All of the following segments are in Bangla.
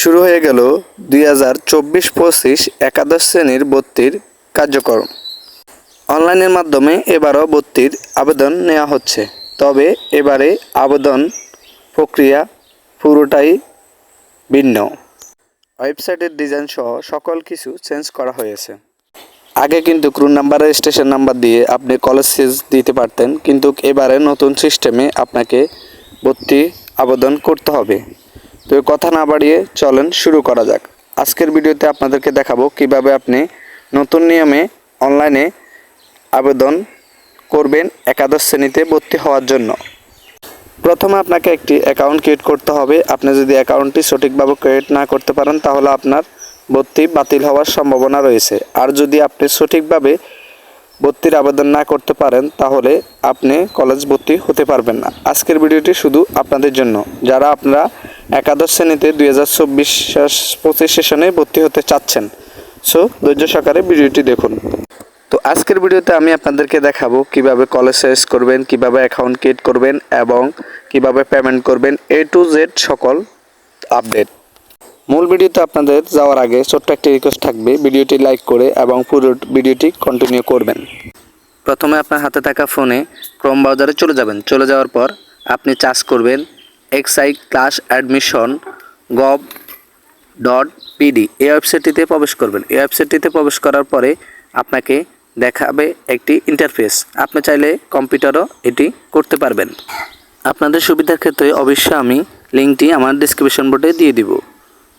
শুরু হয়ে গেল দুই হাজার চব্বিশ পঁচিশ একাদশ শ্রেণির ভর্তির কার্যক্রম। অনলাইনের মাধ্যমে এবারও ভর্তির আবেদন নেওয়া হচ্ছে। তবে এবারে আবেদন প্রক্রিয়া পুরোটাই ভিন্ন। ওয়েবসাইটের ডিজাইন সহ সকল কিছু চেঞ্জ করা হয়েছে। আগে কিন্তু ক্রুন নাম্বার স্টেশন নাম্বার দিয়ে আপনি কলেজ ফিজ দিতে পারতেন, কিন্তু এবারে নতুন সিস্টেমে আপনাকে ভর্তি আবেদন করতে হবে। তো কথা না বাড়িয়ে চলেন, শুরু করা যাক। আজকের ভিডিওতে আপনাদেরকে দেখাবো কীভাবে আপনি নতুন নিয়মে অনলাইনে আবেদন করবেন একাদশ শ্রেণীতে ভর্তি হওয়ার জন্য। প্রথমে আপনাকে একটি অ্যাকাউন্ট ক্রিয়েট করতে হবে। আপনি যদি অ্যাকাউন্টটি সঠিকভাবে ক্রিয়েট না করতে পারেন, তাহলে আপনার ভর্তি বাতিল হওয়ার সম্ভাবনা রয়েছে। আর যদি আপনি সঠিকভাবে ভর্তির আবেদন না করতে পারেন, তাহলে আপনি কলেজ ভর্তি হতে পারবেন না। আজকের ভিডিওটি শুধু আপনাদের জন্য। যারা আপনারা একাদশ শ্রেণীতে দুই হাজার চব্বিশ পঁচিশ সেশনে ভর্তি হতে চাচ্ছেন। সো, ধৈর্য সহকারে ভিডিওটি দেখুন। তো আজকের ভিডিওতে আমি আপনাদেরকে দেখাবো কীভাবে কলেজ শেষ করবেন, কীভাবে অ্যাকাউন্ট ক্রিয়েট করবেন এবং কীভাবে পেমেন্ট করবেন এ টু জেড সকল আপডেট মূল ভিডিওতে আপনাদের যাওয়ার আগে ছোট্ট একটি রিকোয়েস্ট থাকবে, ভিডিওটি লাইক করে এবং পুরো ভিডিওটি কন্টিনিউ করবেন। প্রথমে আপনার হাতে থাকা ফোনে ক্রোম ব্রাউজারে চলে যাবেন। চলে যাওয়ার পর আপনি চার্জ করবেন XI class admission gov dot PD এই ওয়েবসাইটটিতে প্রবেশ করবেন। এই ওয়েবসাইটটিতে প্রবেশ করার পরে আপনাকে দেখাবে একটি ইন্টারফেস আপনি চাইলে কম্পিউটারও এটি করতে পারবেন। আপনাদের সুবিধার ক্ষেত্রে অবশ্যই আমি লিঙ্কটি আমার ডিসক্রিপশন বোর্ডে দিয়ে দিব।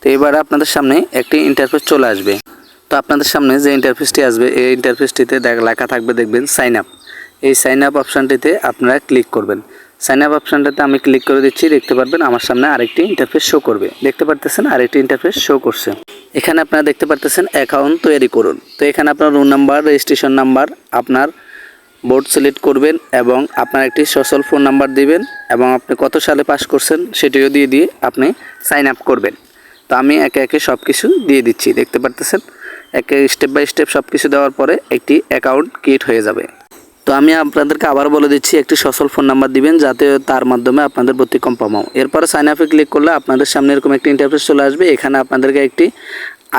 তো এবার আপনাদের সামনে একটি ইন্টারফেস চলে আসবে। তো আপনাদের সামনে যে ইন্টারফেসটি আসবে, এই ইন্টারফেসটিতে লেখা থাকবে দেখবেন সাইন আপ এই সাইন আপ অপশানটিতে আপনারা ক্লিক করবেন। সাইন আপ অপশানটাতে আমি ক্লিক করে দিচ্ছি, দেখতে পারবেন আমার সামনে আরেকটি ইন্টারফেস শো করবে। দেখতে পারতেছেন আরেকটি ইন্টারফেস শো করছে। এখানে আপনারা দেখতে পারতেছেন অ্যাকাউন্ট তৈরি করুন। তো এখানে আপনার রুম নাম্বার রেজিস্ট্রেশন নাম্বার আপনার বোর্ড সিলেক্ট করবেন এবং আপনার একটি সোশ্যাল ফোন নাম্বার দিবেন এবং আপনি কত সালে পাস করছেন সেটিও দিয়ে দিয়ে আপনি সাইন আপ করবেন। তো আমি একে একে সব কিছু দিয়ে দিচ্ছি। দেখতে পারতেছেন? একে স্টেপ বাই স্টেপ সব কিছু দেওয়ার পরে একটি অ্যাকাউন্ট ক্রিয়েট হয়ে যাবে। তো আমি আপনাদেরকে আবার বলে দিচ্ছি, একটি সচল ফোন নাম্বার দিবেন যাতে তার মাধ্যমে আপনাদের ভর্তি কনফার্ম হয় এরপরে সাইন আপে ক্লিক করলে আপনাদের সামনে এরকম একটি ইন্টারফেস চলে আসবে। এখানে আপনাদেরকে একটি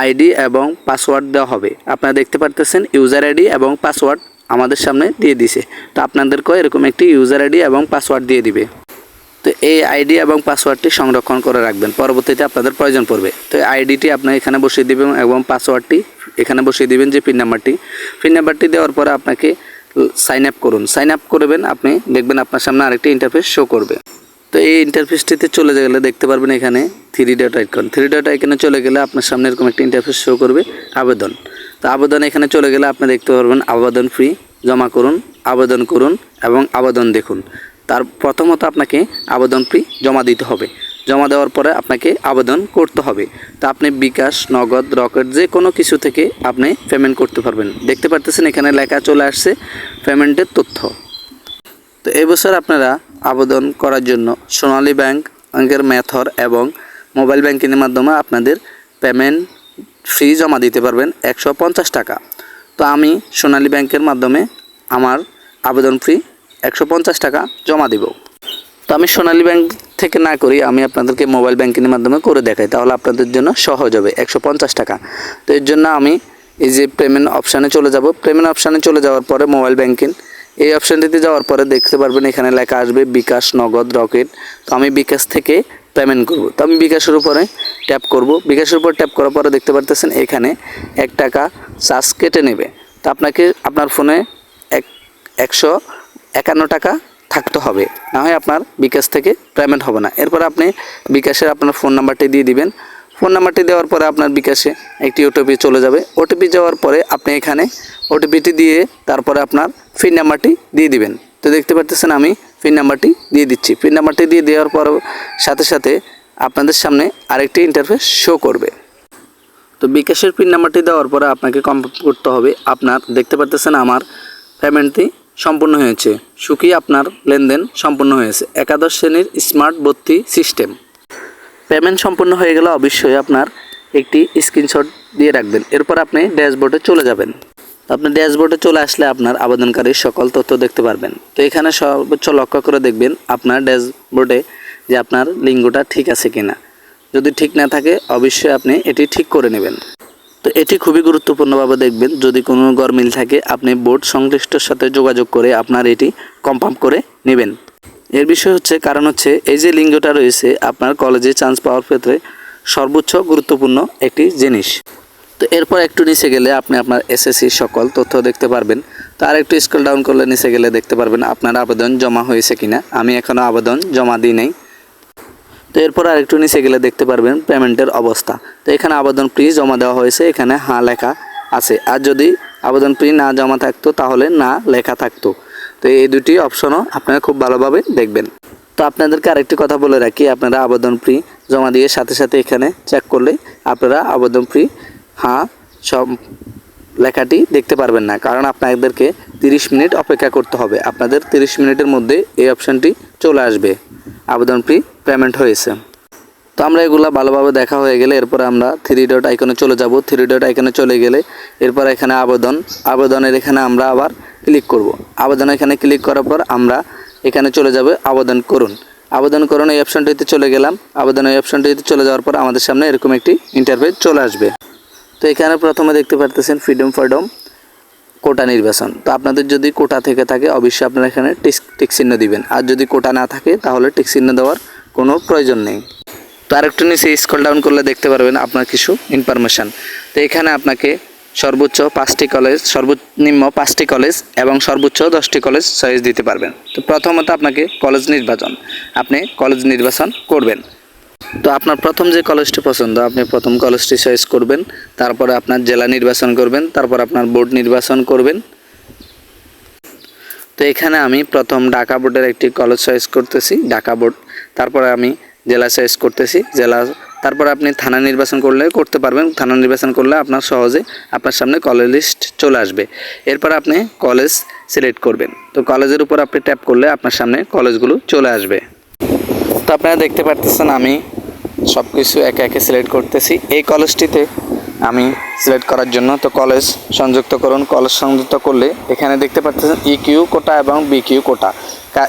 আইডি এবং পাসওয়ার্ড দেওয়া হবে। আপনারা দেখতে পারতেছেন ইউজার আইডি এবং পাসওয়ার্ড আমাদের সামনে দিয়ে দিছে। তো আপনাদেরকেও এরকম একটি ইউজার আইডি এবং পাসওয়ার্ড দিয়ে দিবে। তো এই আইডি এবং পাসওয়ার্ডটি সংরক্ষণ করে রাখবেন। পরবর্তীতে আপনাদের প্রয়োজন পড়বে। তো এই আইডিটি আপনি এখানে বসিয়ে দিবেন এবং পাসওয়ার্ডটি এখানে বসিয়ে দিবেন যে পিন নাম্বারটি পিন নাম্বারটি দেওয়ার পরে আপনাকে সাইন আপ করুন। সাইন আপ করবেন, আপনি দেখবেন আপনার সামনে আরেকটি ইন্টারফেস শো করবে। তো এই ইন্টারফেসটিতে চলে গেলে দেখতে পারবেন এখানে three dot icon three dot আইকনে চলে গেলে আপনার সামনে এরকম একটা ইন্টারফেস শো করবে, আবেদন। তো আবেদন এখানে চলে গেলে আপনি দেখতে পারবেন আবেদন ফ্রি জমা করুন, আবেদন করুন এবং আবেদন দেখুন। তার প্রথমত আপনাকে আবেদন ফি জমা দিতে হবে। জমা দেওয়ার পরে আপনাকে আবেদন করতে হবে। তা আপনি বিকাশ, নগদ, রকেট যে কোনো কিছু থেকে আপনি পেমেন্ট করতে পারবেন। দেখতে পারতেছেন এখানে লেখা চলে আসছে পেমেন্টের তথ্য। তো এবছর আপনারা আবেদন করার জন্য সোনালী ব্যাংক ব্যাংকের মেথর এবং মোবাইল ব্যাংকিংয়ের মাধ্যমে আপনাদের পেমেন্ট ফি জমা দিতে পারবেন একশো পঞ্চাশ টাকা। তো আমি সোনালী ব্যাংকের মাধ্যমে আমার আবেদন ফি একশো পঞ্চাশ টাকা জমা দিব। আমি সোনালী ব্যাংক থেকে না করি, আমি আপনাদেরকে মোবাইল ব্যাংকিংয়ের মাধ্যমে করে দেখাই, তাহলে আপনাদের জন্য সহজ হবে, একশো পঞ্চাশ টাকা। তো এর জন্য আমি এই যে পেমেন্ট অপশানে চলে যাব। পেমেন্ট অপশানে চলে যাওয়ার পরে মোবাইল ব্যাংকিং, এই অপশানটিতে যাওয়ার পরে দেখতে পারবেন এখানে লেখা আসবে বিকাশ নগদ রকেট। তো আমি বিকাশ থেকে পেমেন্ট করব। তো আমি বিকাশের উপরে ট্যাপ করব। বিকাশের উপর ট্যাপ করার পরে দেখতে পারতেছেন এখানে এক টাকা চার্জ কেটে নেবে। তো আপনাকে, আপনার ফোনে এক, একশো একান্ন টাকা থাকতে হবে। না হয় আপনার বিকাশ থেকে পেমেন্ট হবে না। এরপর আপনি বিকাশের আপনার ফোন নাম্বারটি দিয়ে দিবেন। ফোন নাম্বারটি দেওয়ার পরে আপনার বিকাশে একটি ওটিপি চলে যাবে। ওটিপি যাওয়ার পরে আপনি এখানে ওটিপিটি দিয়ে তারপরে আপনার ফিন নাম্বারটি দিয়ে দিবেন। তো দেখতে পারতেছেন আমি পিন নাম্বারটি দিয়ে দিচ্ছি। পিন নাম্বারটি দিয়ে দেওয়ার পর সাথে সাথে আপনাদের সামনে আরেকটি ইন্টারফেস শো করবে। তো বিকাশের পিন নাম্বারটি দেওয়ার পরে আপনাকে কনফার্ম করতে হবে। আপনার দেখতে পারতেছেন আমার পেমেন্টটি সম্পূর্ণ হয়েছে। সুখী আপনার লেনদেন সম্পূর্ণ হয়েছে। একাদশ শ্রেণির স্মার্ট ভর্তি সিস্টেম। পেমেন্ট সম্পূর্ণ হয়ে গেলে অবশ্যই আপনার একটি স্ক্রিনশট দিয়ে রাখবেন। এরপর আপনি ড্যাশবোর্ডে চলে যাবেন। আপনি ড্যাশবোর্ডে চলে আসলে আপনার আবেদনকারীর সকল তথ্য দেখতে পারবেন। তো এখানে সর্বোচ্চ লক্ষ্য করে দেখবেন আপনার ড্যাশবোর্ডে যে আপনার লিঙ্গটা ঠিক আছে কিনা। যদি ঠিক না থাকে, অবশ্যই আপনি এটি ঠিক করে নেবেন। তো এটি খুবই গুরুত্বপূর্ণভাবে দেখবেন, যদি কোনো গরমিল থাকে, আপনি বোর্ড সংশ্লিষ্টর সাথে যোগাযোগ করে আপনার এটি কনফার্ম করে নেবেন। এর বিষয় হচ্ছে, কারণ হচ্ছে, এই যে লিঙ্গটা রয়েছে, আপনার কলেজে চান্স পাওয়ার ক্ষেত্রে সর্বোচ্চ গুরুত্বপূর্ণ একটি জিনিস। তো এরপর একটু নিচে গেলে আপনি আপনার এসএসসি সকল তথ্য দেখতে পারবেন। তো আর একটু স্ক্রল ডাউন করলে নিচে গেলে দেখতে পারবেন, আপনার আবেদন জমা হয়েছে কিনা। আমি এখনও আবেদন জমা দিই নাই। তো এরপর আরেকটু নিচে গেলে দেখতে পারবেন পেমেন্টের অবস্থা। তো এখানে আবেদন ফি জমা দেওয়া হয়েছে, এখানে হ্যাঁ লেখা আছে। আর যদি আবেদন ফি না জমা থাকতো, তাহলে না লেখা থাকতো। তো এই দুটি অপশনও আপনারা খুব ভালোভাবে দেখবেন। তো আপনাদেরকে আরেকটি কথা বলে রাখি, আপনারা আবেদন ফি জমা দিয়ে সাথে সাথে এখানে চেক করলে আপনারা আবেদন ফি হ্যাঁ সব লেখাটি দেখতে পারবেন না। কারণ আপনাদেরকে তিরিশ মিনিট অপেক্ষা করতে হবে। আপনাদের তিরিশ মিনিটের মধ্যে এই অপশানটি চলে আসবে। আবেদন ফি পেমেন্ট হয়েছে। তো আমরা এগুলো ভালোভাবে দেখা হয়ে গেলে এরপর আমরা থ্রি ডট আইকনে চলে যাব। থ্রি ডট আইকনে চলে গেলে এরপর এখানে আবেদন, আবেদনের এখানে আমরা আবার ক্লিক করব। আবেদন এখানে ক্লিক করার পর আমরা এখানে চলে যাবে আবেদন করুন। আবেদন করুন, এই অপশানটিতে চলে গেলাম। আবেদন এই অপশানটিতে চলে যাওয়ার পর আমাদের সামনে এরকম একটি ইন্টারফেস চলে আসবে। তো এখানে প্রথমে দেখতে পারতেছেন ফ্রিডম ফ্রিডম কোটা নির্বাচন। তো আপনাদের যদি কোটা থেকে থাকে, অবশ্যই আপনারা এখানে টিক টিক চিহ্ন দিবেন। আর যদি কোটা না থাকে, তাহলে টিক দেওয়ার কোনো প্রয়োজন নেই। তো আরেকটু নিচে স্ক্রল ডাউন করলে দেখতে পারবেন আপনার কিছু ইনফরমেশান তো এখানে আপনাকে সর্বোচ্চ পাঁচটি কলেজ সর্বনিম্ন পাঁচটি কলেজ এবং সর্বোচ্চ দশটি কলেজ চয়েস দিতে পারবেন। তো প্রথমত আপনাকে কলেজ নির্বাচন। আপনি কলেজ নির্বাচন করবেন। তো আপনার প্রথম যে কলেজটি পছন্দ, আপনি প্রথম কলেজটি চয়েস করবেন। তারপরে আপনার জেলা নির্বাচন করবেন, তারপর আপনার বোর্ড নির্বাচন করবেন। তো এখানে আমি প্রথম ঢাকা বোর্ডের একটি কলেজ চয়েস করতেছি। ঢাকা বোর্ড তারপরে আমি জেলা চয়েস করতেছি। জেলা, তারপরে আপনি থানা নির্বাচন করলে করতে পারবেন। থানা নির্বাচন করলে আপনার সহজে আপনার সামনে কলেজ লিস্ট চলে আসবে। এরপর আপনি কলেজ সিলেক্ট করবেন। তো কলেজের উপর আপনি ট্যাপ করলে আপনার সামনে কলেজগুলো চলে আসবে। তো আপনারা দেখতে পারতেছেন আমি সব কিছু একে একে সিলেক্ট করতেছি। এই কলেজটিতে আমি সিলেক্ট করার জন্য তো কলেজ সংযুক্ত করুন কলেজ সংযুক্ত করলে এখানে দেখতে পাচ্ছেন ই কিউ কোটা এবং বি কিউ কোটা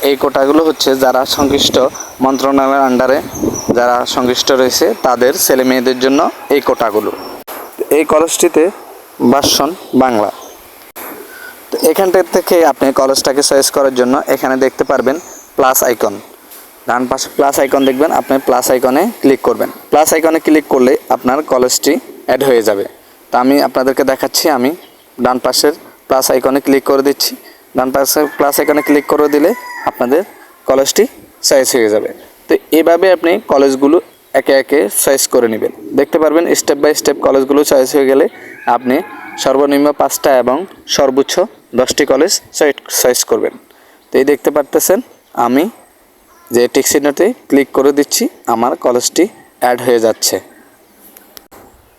এই কোটাগুলো হচ্ছে যারা সংশ্লিষ্ট মন্ত্রণালয়ের আন্ডারে যারা সংশ্লিষ্ট রয়েছে, তাদের ছেলে মেয়েদের জন্য এই কোটাগুলো। এই কলেজটিতে ভার্সন বাংলা। তো এখানটা থেকে আপনি কলেজটাকে চয়েস করার জন্য এখানে দেখতে পারবেন প্লাস আইকন ডান পাশে প্লাস আইকন দেখবেন, আপনি প্লাস আইকনে ক্লিক করবেন। প্লাস আইকনে ক্লিক করলে আপনার কলেজটি অ্যাড হয়ে যাবে। তা আমি আপনাদেরকে দেখাচ্ছি, আমি ডান পাশের প্লাস আইকনে ক্লিক করে দিচ্ছি। ডান পাশে প্লাস এখানে ক্লিক করে দিলে আপনাদের কলেজটি চয়েস হয়ে যাবে। তো এভাবে আপনি কলেজগুলো একে একে চয়েস করে নেবেন। দেখতে পারবেন স্টেপ বাই স্টেপ কলেজগুলো চয়েস হয়ে গেলে আপনি সর্বনিম্ন পাঁচটা এবং সর্বোচ্চ দশটি কলেজ চয়েস করবেন। তো এই দেখতে পারতেছেন, আমি যে টিক চিহ্নতে ক্লিক করে দিচ্ছি, আমার কলেজটি অ্যাড হয়ে যাচ্ছে।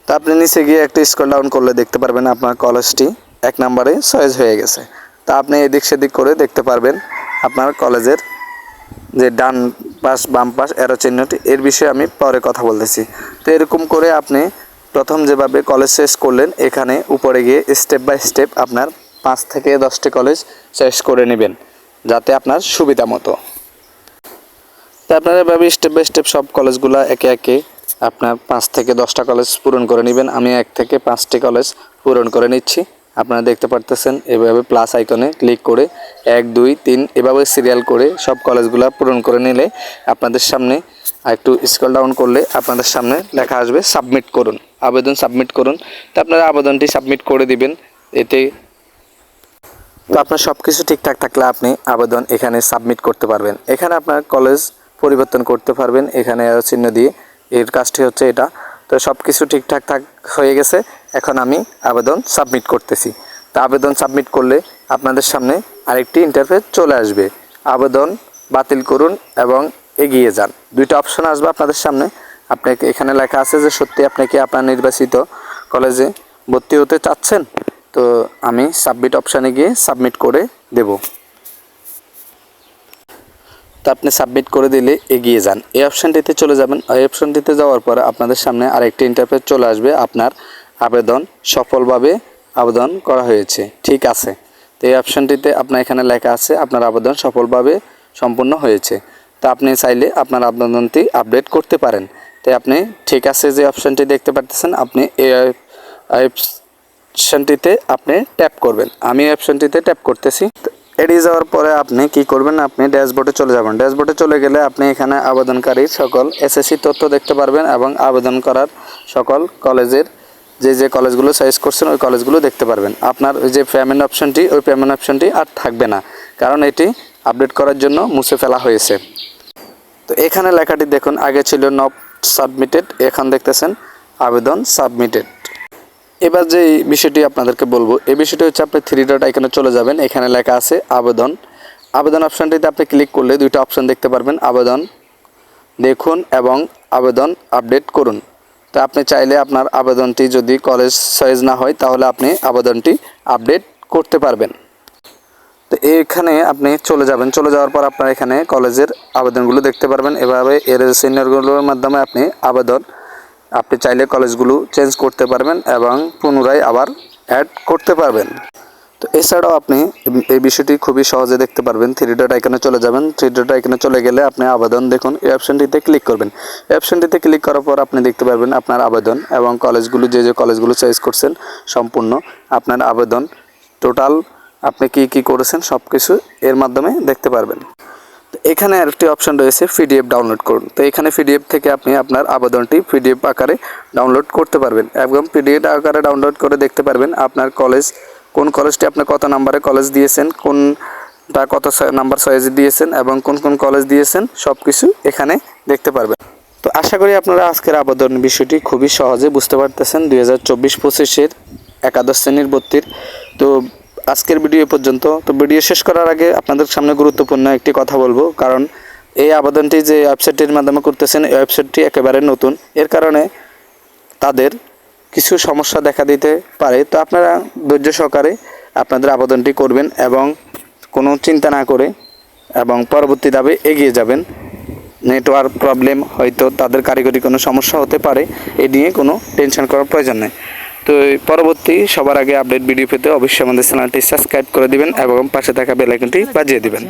তো আপনি নিচে গিয়ে একটা স্ক্রল ডাউন করলে দেখতে পারবেন আপনার কলেজটি এক নম্বরে চয়েস হয়ে গেছে। তা আপনি এদিক সেদিক করে দেখতে পারবেন আপনার কলেজের যে ডান পাশ, বাম পাশ এরো চিহ্নটি। এর বিষয়ে আমি পরে কথা বলতেছি। তো এরকম করে আপনি প্রথম যেভাবে কলেজ শেষ করলেন, এখানে উপরে গিয়ে স্টেপ বাই স্টেপ আপনার পাঁচ থেকে দশটি কলেজ শেষ করে নেবেন, যাতে আপনার সুবিধা মতো। তো আপনারা এভাবে স্টেপ বাই স্টেপ সব কলেজগুলো একে একে আপনার পাঁচ থেকে দশটা কলেজ পূরণ করে নেবেন। আমি এক থেকে পাঁচটি কলেজ পূরণ করে নিচ্ছি। আপনারা দেখতে পারতেছেন, এভাবে প্লাস আইকনে ক্লিক করে এক, দুই, তিন, এভাবে সিরিয়াল করে সব কলেজগুলো পূরণ করে নিলে আপনাদের সামনে একটু স্ক্রল ডাউন করলে আপনাদের সামনে লেখা আসবে সাবমিট করুন। আবেদন সাবমিট করুন। তো আপনারা আবেদনটি সাবমিট করে দিবেন। এতে তো আপনার সব কিছু ঠিকঠাক থাকলে আপনি আবেদন এখানে সাবমিট করতে পারবেন। এখানে আপনার কলেজ পরিবর্তন করতে পারবেন। এখানে চিহ্ন দিয়ে এর কাজটি হচ্ছে এটা। তো সব কিছু ঠিকঠাক থাক হয়ে গেছে। এখন আমি আবেদন সাবমিট করতেছি। তো আবেদন সাবমিট করলে আপনাদের সামনে আরেকটি ইন্টারফেস চলে আসবে। আবেদন বাতিল করুন এবং এগিয়ে যান। দুইটা অপশন আসবে আপনাদের সামনে। আপনাকে এখানে লেখা আছে যে, সত্যি আপনি কি আপনার নির্বাচিত কলেজে ভর্তি হতে চাচ্ছেন? তো আমি সাবমিট অপশানে গিয়ে সাবমিট করে দেব। তো আপনি সাবমিট করে দিলে এগিয়ে যান। এই অপশানটিতে চলে যাবেন। এই অপশানটিতে যাওয়ার পর আপনাদের সামনে আরেকটি ইন্টারফেস চলে আসবে। আপনার আবেদন সফলভাবে আবেদন করা হয়েছে। ঠিক আছে। তো এই অপশানটিতে আপনার এখানে লেখা আছে, আপনার আবেদন সফলভাবে সম্পূর্ণ হয়েছে। তো আপনি চাইলে আপনার আবেদনটি আপডেট করতে পারেন। তাই আপনি ঠিক আছে যে অপশানটি দেখতে পারতেছেন, আপনি এই অপশানটিতে আপনি ট্যাপ করবেন। আমি অপশানটিতে ট্যাপ করতেছি। এড়িয়ে যাওয়ার পরে আপনি কি করবেন? আপনি ড্যাশবোর্ডে চলে যাবেন। ড্যাশবোর্ডে চলে গেলে আপনি এখানে আবেদনকারীর সকল এসএসসি তথ্য দেখতে পারবেন এবং আবেদন করার সকল কলেজের যে যে কলেজগুলো সাইজ করছেন, ওই কলেজগুলো দেখতে পারবেন। আপনার ওই যে পেমেন্ট অপশনটি ওই পেমেন্ট অপশনটি আর থাকবে না। কারণ এটি আপডেট করার জন্য মুছে ফেলা হয়েছে। তো এখানে লেখাটি দেখুন, আগে ছিল নট সাবমিটেড এখন দেখতেছেন আবেদন সাবমিটেড এবার যে বিষয়টি আপনাদেরকে বলব, এই বিষয়টি হচ্ছে আপনি থ্রি ডট এখানে চলে যাবেন, এখানে লেখা আছে আবেদন। আবেদন অপশানটিতে আপনি ক্লিক করলে দুইটা অপশান দেখতে পারবেন, আবেদন, দেখুন এবং আবেদন আপডেট করুন। তো আপনি চাইলে আপনার আবেদনটি যদি কলেজ সাইজ না হয়, তাহলে আপনি আবেদনটি আপডেট করতে পারবেন। তো এখানে আপনি চলে যাবেন, চলে যাওয়ার পর আপনার এখানে কলেজের আবেদনগুলো দেখতে পারবেন। এভাবে এর সিনিয়রগুলোর মাধ্যমে আপনি আবেদন আপনি চাইলে কলেজগুলো চেঞ্জ করতে পারবেন এবং পুনরায় আবার অ্যাড করতে পারবেন। তো এছাড়াও আপনি এই বিষয়টি খুবই সহজে দেখতে পারবেন। থ্রি ডট আইকনে চলে যাবেন। থ্রি ডট আইকনে চলে গেলে আপনি আবেদন দেখুন। এই অপশনটিতে ক্লিক করবেন। এই অপশনটিতে ক্লিক করার পর আপনি দেখতে পারবেন আপনার আবেদন এবং কলেজগুলো, যে যে কলেজগুলো চয়েস করছেন সম্পূর্ণ আপনার আবেদন টোটাল আপনি কি কি করেছেন সব কিছু এর মাধ্যমে দেখতে পারবেন। এখানে আরেকটি অপশন রয়েছে পিডিএফ ডাউনলোড করুন। তো এখানে পিডিএফ থেকে আপনি আপনার আবেদনটি পিডিএফ আকারে ডাউনলোড করতে পারবেন এবং পিডিএফ আকারে ডাউনলোড করে দেখতে পারবেন আপনার কলেজ কোন কলেজটি আপনি কত নাম্বারে কলেজ দিয়েছেন, কোনটা কত নাম্বার সাইজে দিয়েছেন এবং কোন কোন কলেজ দিয়েছেন সব কিছু এখানে দেখতে পারবেন। তো আশা করি আপনারা আজকের আবেদন বিষয়টি খুবই সহজে বুঝতে পারতেছেন। দুই হাজার চব্বিশ পঁচিশের একাদশ শ্রেণির ভর্তির। তো আজকের ভিডিও পর্যন্ত। তো ভিডিও শেষ করার আগে আপনাদের সামনে গুরুত্বপূর্ণ একটি কথা বলব, কারণ এই আবেদনটি যে ওয়েবসাইটটির মাধ্যমে করতেছেন, এই ওয়েবসাইটটি একেবারে নতুন। এর কারণে তাদের কিছু সমস্যা দেখা দিতে পারে। তো আপনারা ধৈর্য সহকারে আপনাদের আবেদনটি করবেন এবং কোনো চিন্তা না করে এবং পরবর্তী ধাপে এগিয়ে যাবেন। নেটওয়ার্ক প্রবলেম হয়তো তাদের কারিগরি কোনো সমস্যা হতে পারে, এ নিয়ে কোনো টেনশন করার প্রয়োজন নেই। তো পরবর্তী সবার আগে আপডেট ভিডিও পেতে অবশ্যই আমাদের চ্যানেলটি সাবস্ক্রাইব করে দিবেন এবং পাশে থাকা বেলাইকনটি বাজিয়ে দিবেন।